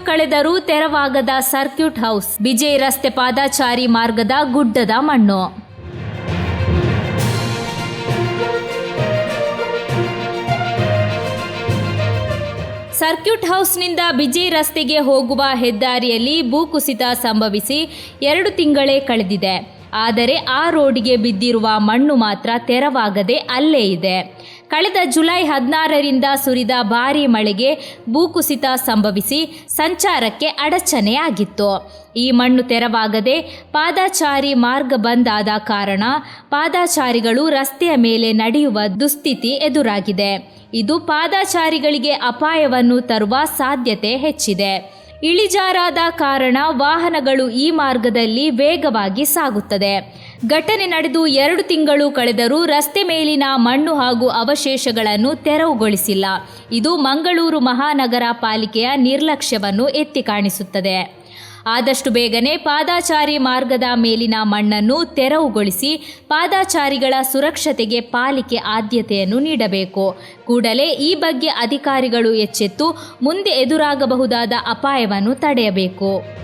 ಕಳೆದರೂ ತೆರವಾಗದ circuit house ಬಿಜೆ ರಸ್ತೆ ಪಾದಾಚಾರಿ ಮಾರ್ಗದ ಗುಡ್ಡದ ಮಣ್ಣು. ಸರ್ಕ್ಯೂಟ್ ಹೌಸ್ನಿಂದ ಬಿಜೆ ರಸ್ತೆಗೆ ಹೋಗುವ ಹೆದ್ದಾರಿಯಲ್ಲಿ ಭೂಕುಸಿತ ಸಂಭವಿಸಿ ಎರಡು ತಿಂಗಳೇ ಕಳೆದಿದೆ. ಆದರೆ ಆ ರೋಡಿಗೆ ಬಿದ್ದಿರುವ ಮಣ್ಣು ಮಾತ್ರ ತೆರವಾಗದೆ ಅಲ್ಲೇ ಇದೆ. ಕಳೆದ ಜುಲೈ ಹದಿನಾರರಿಂದ ಸುರಿದ ಭಾರೀ ಮಳೆಗೆ ಭೂಕುಸಿತ ಸಂಭವಿಸಿ ಸಂಚಾರಕ್ಕೆ ಅಡಚಣೆಯಾಗಿತ್ತು. ಈ ಮಣ್ಣು ತೆರವಾಗದೆ ಪಾದಾಚಾರಿ ಮಾರ್ಗ ಬಂದ್ ಆದ ಕಾರಣ ಪಾದಾಚಾರಿಗಳು ರಸ್ತೆಯ ಮೇಲೆ ನಡೆಯುವ ದುಸ್ಥಿತಿ ಎದುರಾಗಿದೆ. ಇದು ಪಾದಾಚಾರಿಗಳಿಗೆ ಅಪಾಯವನ್ನು ತರುವ ಸಾಧ್ಯತೆ ಹೆಚ್ಚಿದೆ. ಇಳಿಜಾರಾದ ಕಾರಣ ವಾಹನಗಳು ಈ ಮಾರ್ಗದಲ್ಲಿ ವೇಗವಾಗಿ ಸಾಗುತ್ತದೆ. ಘಟನೆ ನಡೆದು ಎರಡು ತಿಂಗಳು ಕಳೆದರೂ ರಸ್ತೆ ಮೇಲಿನ ಮಣ್ಣು ಹಾಗೂ ಅವಶೇಷಗಳನ್ನು ತೆರವುಗೊಳಿಸಿಲ್ಲ. ಇದು ಮಂಗಳೂರು ಮಹಾನಗರ ಪಾಲಿಕೆಯ ನಿರ್ಲಕ್ಷ್ಯವನ್ನು ಎತ್ತಿ ಕಾಣಿಸುತ್ತದೆ. ಆದಷ್ಟು ಬೇಗನೆ ಪಾದಾಚಾರಿ ಮಾರ್ಗದ ಮೇಲಿನ ಮಣ್ಣನ್ನು ತೆರವುಗೊಳಿಸಿ ಪಾದಾಚಾರಿಗಳ ಸುರಕ್ಷತೆಗೆ ಪಾಲಿಕೆ ಆದ್ಯತೆಯನ್ನು ನೀಡಬೇಕು. ಕೂಡಲೇ ಈ ಬಗ್ಗೆ ಅಧಿಕಾರಿಗಳು ಎಚ್ಚೆತ್ತು, ಮುಂದೆ ಎದುರಾಗಬಹುದಾದ ಅಪಾಯವನ್ನು ತಡೆಯಬೇಕು.